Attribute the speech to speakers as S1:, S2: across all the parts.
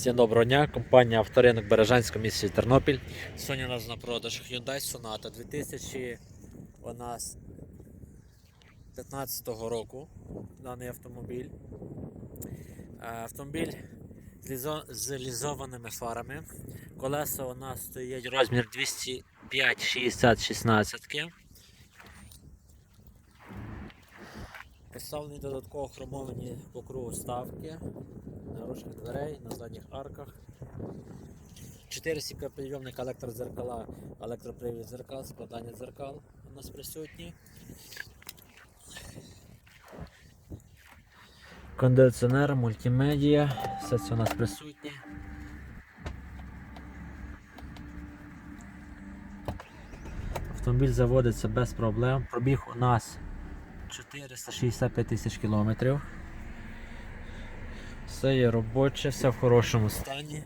S1: Всім доброго дня, компанія Авторинок Бережанська місті Тернопіль. Сьогодні у нас на продаж Hyundai Sonata 2015 року. Даний автомобіль. Е, Автомобіль з лізованими фарами. Колеса у нас стоять розмір 205 60 16 Поставлені додатково хромовані по кругу ставки на ручках дверей, на задніх арках. 4 сікопідйомника електрозеркала, електропривід зеркал, складання дзеркал у нас присутні. Кондиціонер, мультимедіа, все це у нас присутнє. Автомобіль заводиться без проблем. Пробіг у нас 465 тисяч кілометрів. Все є робоче, все в хорошому стані.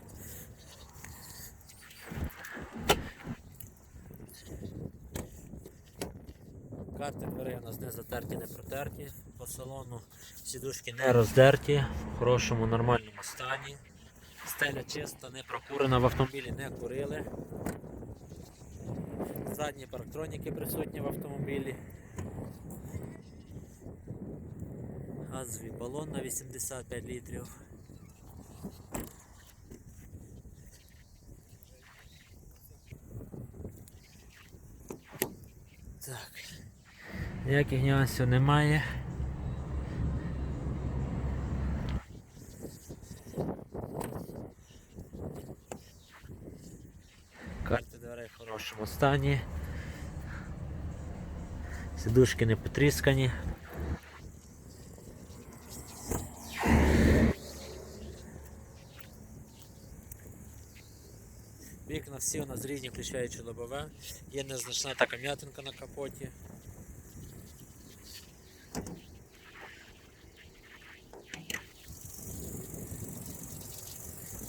S1: Карти дверей у нас не затерті, не протерті. По салону сідушки не роздерті, в хорошому нормальному стані. Стеля чиста, не прокурена, в автомобілі не курили. Задні парктроніки присутні в автомобілі. Газовий балон на 85 літрів. Так. Ніяких нюансів немає. Карти дверей в хорошому стані. Сидушки не потріскані. Вікна всі у нас різні, включаючи лобове. Є незначна така м'ятинка на капоті.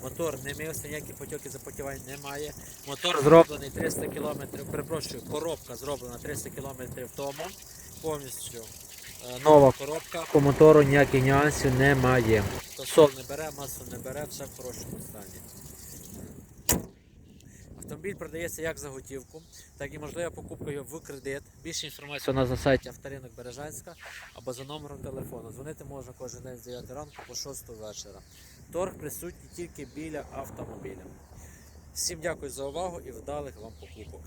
S1: Мотор не мився, ніякі потьоки запотівань немає. Мотор зроблений 300 км, перепрошую, коробка зроблена 300 км тому. Повністю е, нова коробка. По мотору ніяких нюансів немає. Тосол не бере, масу не бере, все в хорошому стані. Автомобіль продається як за готівку, так і можлива покупка його в кредит. Більше інформації у нас на сайті Авторинок Бережанська або за номером телефону. Дзвонити можна кожен день з 9 ранку по 6 вечора. Торг присутній тільки біля автомобіля. Всім дякую за увагу і вдалих вам покупок.